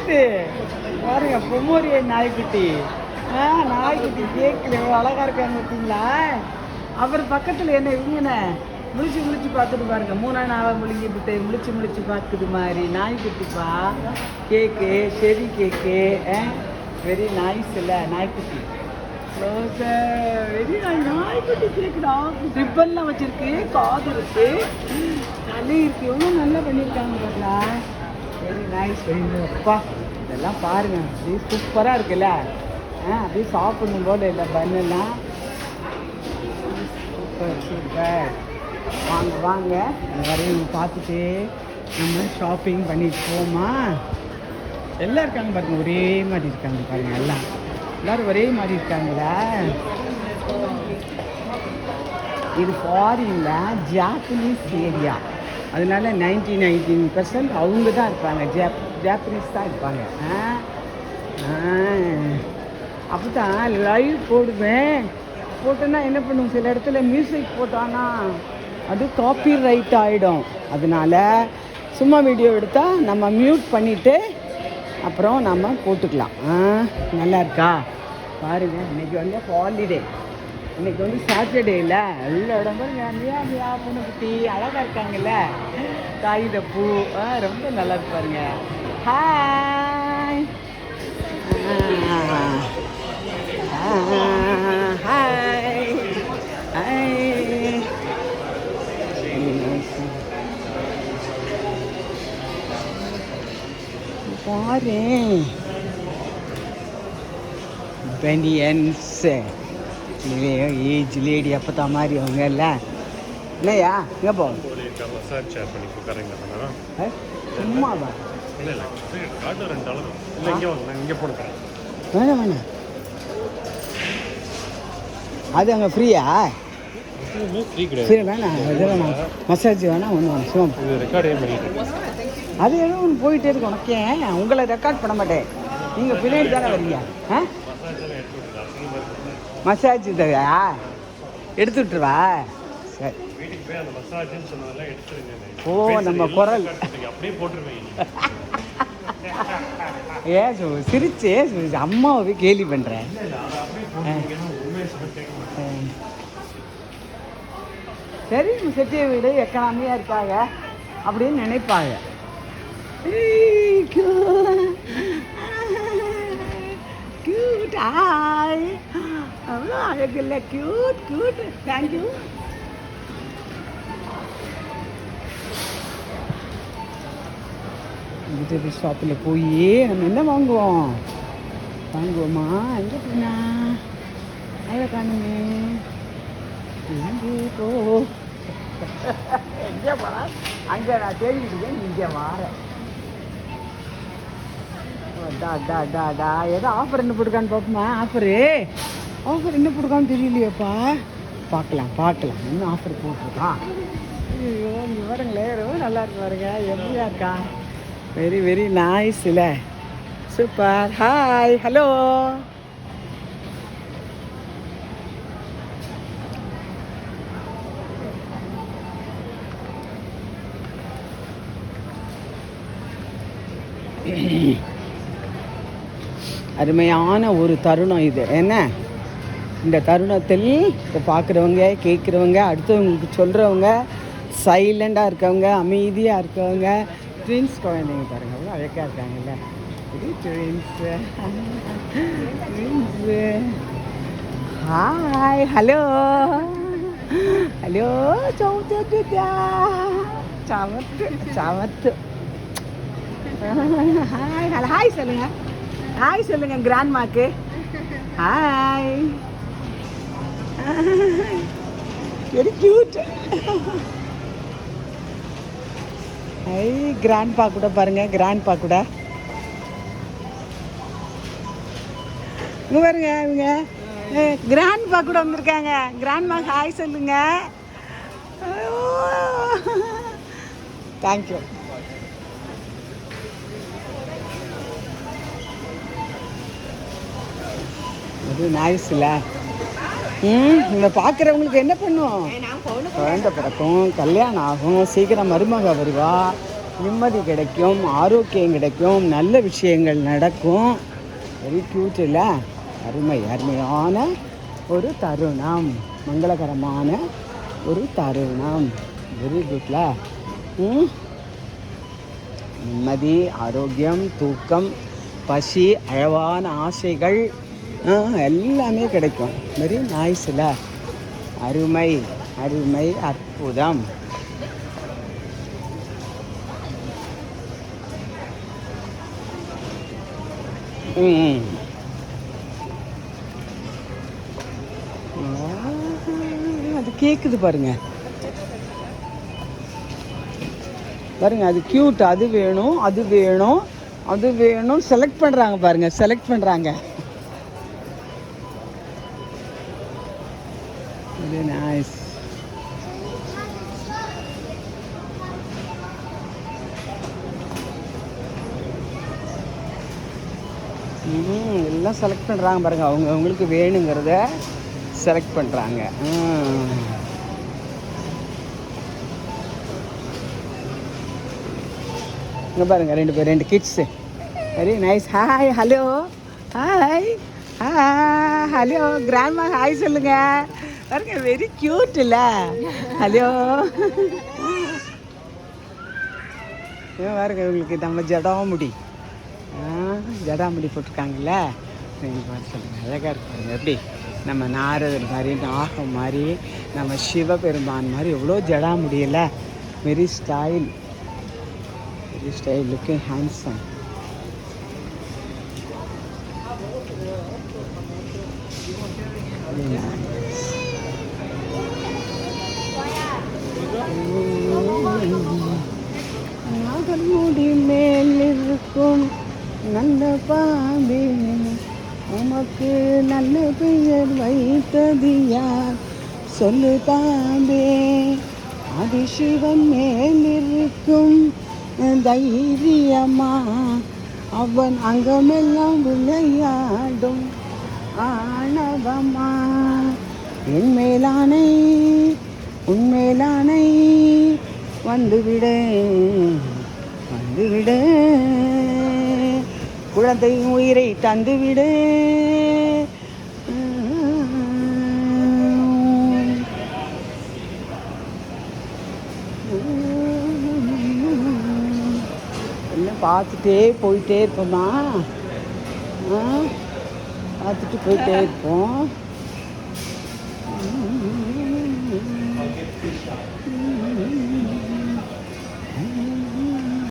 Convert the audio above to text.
இது பாருங்க பொம்மோரியன் நாய்க்குட்டி. ஆ நாய்க்குட்டி கேக்கில் எவ்வளோ அழகா இருக்காங்க பார்த்தீங்களா? அவர் பக்கத்தில் என்ன இவங்கண்ணே முழிச்சு முழிச்சு பார்த்துட்டு பாருங்க. மூணா நாளாக முழுங்கி விட்டு முழிச்சு முழிச்சு பார்க்குது மாதிரி. நாய்க்குட்டிப்பா. கேக்கு செரி கேக்கு வெரி நைஸ் இல்லை நாய்க்குட்டி. வெரி நாய்க்குட்டி கேக்குடா ரிப்பன்லாம் வச்சிருக்கு காது இருக்கு. தலை இருக்கு. எவ்வளோ நல்லா பண்ணியிருக்காங்க பாருங்களா வெரி நைஸ் வெரி அப்பா இதெல்லாம் பாருங்க. அப்படியே சூப்பராக இருக்குல்ல? ஆ அப்படியே சாப்பிடணும் போல இல்லை பண்ணெல்லாம் சூப்பர் சூப்பர் வாங்க வாங்க. இந்த வரையும் பார்த்துட்டு நம்ம ஷாப்பிங் பண்ணிட்டு போமா எல்லாம் இருக்காங்க பாருங்க. ஒரே மாதிரி இருக்காங்க பாருங்க எல்லாம். எல்லோரும் ஒரே மாதிரி இருக்காங்களா? இது ஃபாரின்ல ஜாப்பனீஸ் ஏரியா அதனால நைன்டி நைன்டீன் பர்சன்ட் அவங்க தான் இருப்பாங்க. ஜாப் ஜாப்பனீஸ் தான் இருப்பாங்க. ஆ? அப்போ தான் லைவ் போடுவேன். போட்டோன்னா என்ன பண்ணுவோம் சில இடத்துல மியூசிக் போட்டானா அது காப்பி ரைட் ஆகிடும் அதனால சும்மா வீடியோ எடுத்தால் நம்ம மியூட் பண்ணிவிட்டு அப்புறம் நம்ம போட்டுக்கலாம். ஆ? நல்லா இருக்கா? பாருங்க இன்றைக்கி வந்து ஹாலிடே இன்னைக்கு வந்து சாட்டர்டே இல்லை. எல்லா இடமும் நிறையா மியா பொண்ணு குட்டி. அழகா இருக்காங்கல்ல. காகித பூ ஆ, ரொம்ப நல்லா இருப்பாருங்க பாருங்க. ஹாய் ஹாய் ஹாய் பாரு. பெனியன்ஸ் ஏஜ் லேடி அப்பத்தா மாதிரி அவங்க இல்ல. இல்லையா? எங்கே போ. மசாஜ் சேர் பண்ணி உட்காருங்க ஆ? சும்மாவா? வேணாம் வேணாம். அது அங்கே ஃப்ரீயா எதுவுமே ஃப்ரீ வேணாம். மசாஜ் வேணாம். ஒன்று வேணாம் சும்மா அது ஏதோ ஒன்று போயிட்டே இருக்கு உனக்கு. உங்களை ரெக்கார்ட் பண்ண மாட்டேன். நீங்கள் பின்னாடி தானே வரீங்க. ஆ? மசாஜ் இதா எடுத்து விட்டுருவா? சரி. ஓ நம்ம குரல். சிரிச்சு சிரிச்சு அம்மாவை கேலி பண்ணுறேன் சரி செட்டிய வீடு எக்கனாமியாக இருக்காங்க அப்படின்னு நினைப்பாங்க கியூட் ஆய் அவ்வளோ அழகில்ல cute cute thank you vegetable ஷாப்பில் போய் நம்ம என்ன வாங்குவோம்? வாங்குவோமா? எங்கே போனா அழகா காணுமே. எங்கே போ? எங்கே போனா அங்கே நான் தேடிக்கிட்டு இங்கே வார டா டா டா டா. ஏதோ ஆஃபர் என்ன போட்டுருக்கான்னு பார்ப்போமா ஆஃபரு ஆஃபர் என்ன போட்டுருக்கான்னு தெரியலையேப்பா. பார்க்கலாம் பார்க்கலாம். என்ன ஆஃபர் போட்டிருக்கா? ஐயோ இங்கே பாருங்களே ரொம்ப நல்லா இருக்கு பாருங்க. எப்படியா இருக்கா வெரி வெரி நைஸ் இல்லை சூப்பர் ஹாய் ஹலோ அருமையான ஒரு தருணம் இது. என்ன? இந்த தருணத்தில் இதை பார்க்குறவங்க கேட்குறவங்க அடுத்தவங்களுக்கு சொல்கிறவங்க சைலண்டாக இருக்கவங்க அமைதியாக இருக்கவங்க ட்வின்ஸ் குழந்தைங்க பாருங்க அவ்வளோ அழகாக இருக்காங்கல்ல. இது twins twins hi hello hello south சமத்து சமத்து ஹாய் ஹலோ ஹாய் சொல்லுங்கள் ஹாய் சொல்லுங்க கிராண்ட்மாக்கு ஹாய் வெரி கியூட் ஐ கிராண்ட் பா கூட பாருங்க கிராண்ட்பா கூட. இங்க பாருங்க இவங்க. கிராண்ட் பா கூட வந்திருக்காங்க. கிராண்ட் மா ஹாய் சொல்லுங்க தேங்க்யூ அது நாய்ஸ் இல்லை. இதை பார்க்குறவங்களுக்கு என்ன பண்ணும்? குழந்தை பிறக்கும் கல்யாணம் ஆகும் சீக்கிரம் மருமக வருவா. நிம்மதி கிடைக்கும் ஆரோக்கியம் கிடைக்கும் நல்ல விஷயங்கள் நடக்கும். வெரி க்யூட் இல்லை அருமை அருமையான ஒரு தருணம். மங்களகரமான ஒரு தருணம். வெரி குட்ல நிம்மதி ஆரோக்கியம் தூக்கம் பசி அழவான ஆசைகள். எல்லாமே கிடைக்கும். வெரி நாய்ஸில் அருமை அருமை அற்புதம். ம் அது கேட்குது பாருங்க. பாருங்க அது கியூட் அது வேணும் அது வேணும் அது வேணும் செலக்ட் பண்ணுறாங்க பாருங்க செலக்ட் பண்ணுறாங்க எல்லாம் செலக்ட் பண்ணுறாங்க பாருங்க. அவங்க அவங்களுக்கு வேணுங்கிறத செலக்ட் பண்ணுறாங்க இங்கே பாருங்க ரெண்டு பேர் ரெண்டு kids very nice hi hello hi hello grandma hi சொல்லுங்க. பாருங்க வெரி க்யூட் இல்லை. ஹலோ பாருங்க இவங்களுக்கு நம்ம ஜடாமுடி. முடி ஜடாமுடி போட்டிருக்காங்கல்ல? நீங்கள் பார்த்து சொல்லுங்கள் அழகாக இருக்கும் எப்படி? நம்ம நாரதர் மாதிரி நாகம் மாதிரி நம்ம சிவபெருமான் மாதிரி எவ்வளோ ஜடாமுடியல very style very style looking handsome நாகமுடி மேல் இருக்கும் நல்ல பாம்பே உமக்கு நல்ல பெயர் வைத்தது யார் சொல்லு பாம்பே அதிசிவன் மேலிருக்கும் தைரியமா? அவன் அங்கமெல்லாம் விளையாடும் ஆணவமா? என் மேலானை உன்மேலானை வந்துவிட வந்துவிட. குழந்தை உயிரை தந்துவிடு. எல்லாம் பார்த்துட்டே போயிட்டே இருப்போமா? பார்த்துட்டு போயிட்டே இருப்போம்.